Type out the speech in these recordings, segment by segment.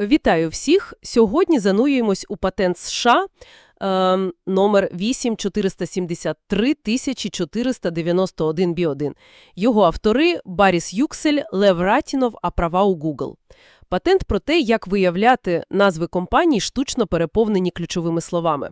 Вітаю всіх! Сьогодні занурюємось у патент США е, номер 8473491 B1. Його автори – Баріс Юксель, Лев Ратінов, а права у Google. Патент про те, як виявляти назви компаній, штучно переповнені ключовими словами.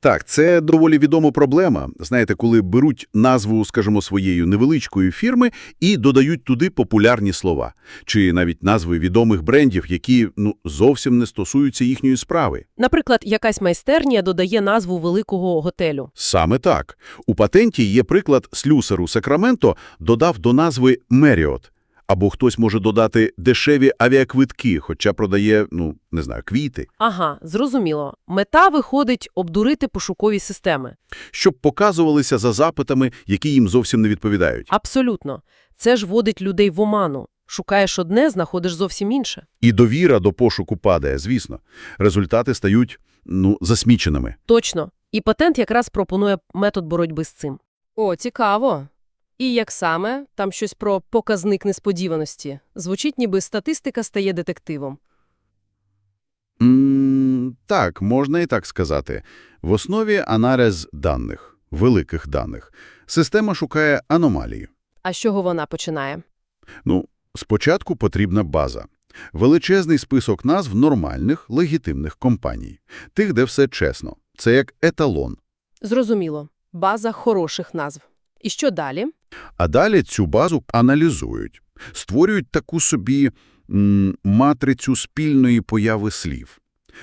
Так, це доволі відома проблема. Знаєте, коли беруть назву, скажімо, своєї невеличкої фірми і додають туди популярні слова. Чи навіть назви відомих брендів, які ну, зовсім не стосуються їхньої справи. Наприклад, якась майстерня додає назву великого готелю. Саме так. У патенті є приклад слюсару Сакраменто додав до назви Меріот. Або хтось може додати дешеві авіаквитки, хоча продає, ну, не знаю, квіти. Ага, зрозуміло. Мета виходить обдурити пошукові системи. Щоб показувалися за запитами, які їм зовсім не відповідають. Абсолютно. Це ж вводить людей в оману. Шукаєш одне, знаходиш зовсім інше. І довіра до пошуку падає, звісно. Результати стають, ну, засміченими. Точно. І патент якраз пропонує метод боротьби з цим. О, цікаво. І як саме? Там щось про показник несподіваності. Звучить, ніби статистика стає детективом. М так, можна і так сказати. В основі аналіз даних, великих даних. Система шукає аномалії. А з чого вона починає? Ну, спочатку потрібна база. Величезний список назв нормальних, легітимних компаній. Тих, де все чесно. Це як еталон. Зрозуміло. База хороших назв. І що далі? А далі цю базу аналізують. Створюють таку собі м, матрицю спільної появи слів.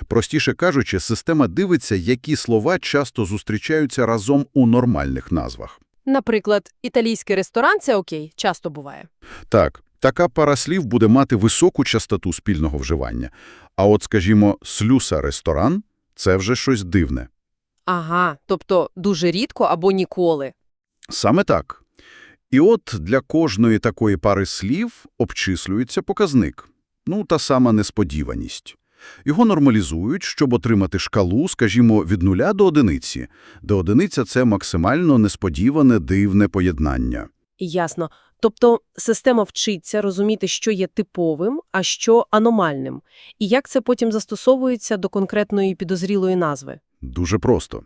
Простіше кажучи, система дивиться, які слова часто зустрічаються разом у нормальних назвах. Наприклад, італійський ресторан – це окей, часто буває. Так, така пара слів буде мати високу частоту спільного вживання. А от, скажімо, слюса-ресторан – це вже щось дивне. Ага, тобто дуже рідко або ніколи. Саме так. І от для кожної такої пари слів обчислюється показник. Ну, та сама несподіваність. Його нормалізують, щоб отримати шкалу, скажімо, від нуля до одиниці, де одиниця – це максимально несподіване дивне поєднання. Ясно. Тобто система вчиться розуміти, що є типовим, а що аномальним. І як це потім застосовується до конкретної підозрілої назви. Дуже просто.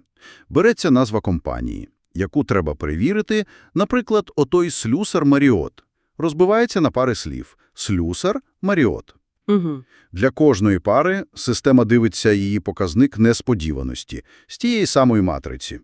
Береться назва компанії, яку треба перевірити, наприклад, отой слюсар Маріот. Розбивається на пари слів слюсар Маріот. Угу. Для кожної пари система дивиться її показник несподіваності з тієї самої матриці.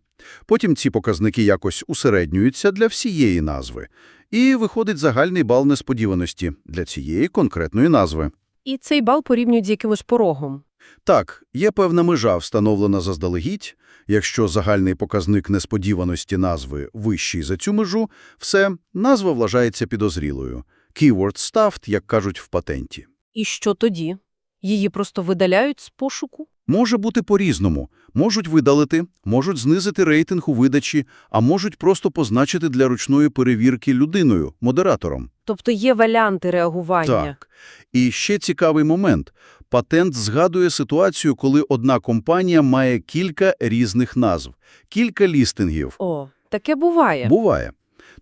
Потім ці показники якось усереднюються для всієї назви. І виходить загальний бал несподіваності для цієї конкретної назви. І цей бал порівнюють з якимось порогом. Так, є певна межа, встановлена заздалегідь. Якщо загальний показник несподіваності назви вищий за цю межу, все, назва вважається підозрілою. Keyword stuffed, як кажуть в патенті. І що тоді? Її просто видаляють з пошуку? Може бути по-різному. Можуть видалити, можуть знизити рейтинг у видачі, а можуть просто позначити для ручної перевірки людиною, модератором. Тобто є варіанти реагування. Так. І ще цікавий момент. Патент згадує ситуацію, коли одна компанія має кілька різних назв, кілька лістингів. О, таке буває. Буває.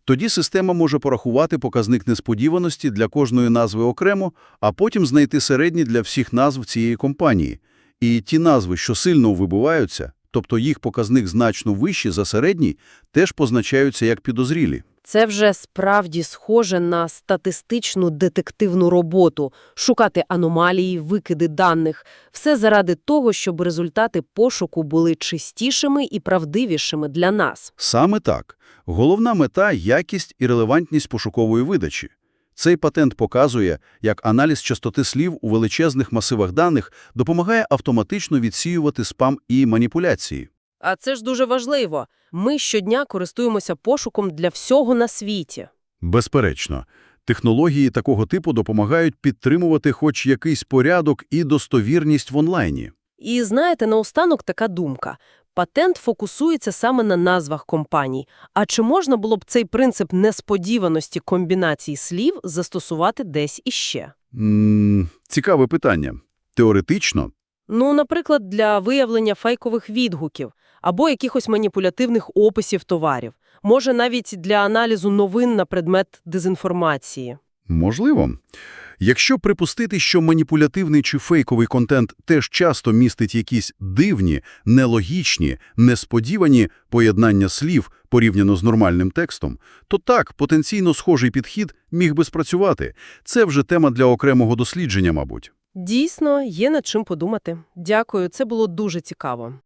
Тоді система може порахувати показник несподіваності для кожної назви окремо, а потім знайти середні для всіх назв цієї компанії. І ті назви, що сильно вибиваються, тобто їх показник значно вищий за середній, теж позначаються як підозрілі. Це вже справді схоже на статистичну детективну роботу – шукати аномалії, викиди даних. Все заради того, щоб результати пошуку були чистішими і правдивішими для нас. Саме так. Головна мета – якість і релевантність пошукової видачі. Цей патент показує, як аналіз частоти слів у величезних масивах даних допомагає автоматично відсіювати спам і маніпуляції. А це ж дуже важливо. Ми щодня користуємося пошуком для всього на світі. Безперечно. Технології такого типу допомагають підтримувати хоч якийсь порядок і достовірність в онлайні. І знаєте, наостанок така думка. Патент фокусується саме на назвах компаній. А чи можна було б цей принцип несподіваності комбінацій слів застосувати десь іще? -м, цікаве питання. Теоретично, Ну, наприклад, для виявлення фейкових відгуків або якихось маніпулятивних описів товарів. Може, навіть для аналізу новин на предмет дезінформації. Можливо. Якщо припустити, що маніпулятивний чи фейковий контент теж часто містить якісь дивні, нелогічні, несподівані поєднання слів порівняно з нормальним текстом, то так, потенційно схожий підхід міг би спрацювати. Це вже тема для окремого дослідження, мабуть. Дійсно, є над чим подумати. Дякую, це було дуже цікаво.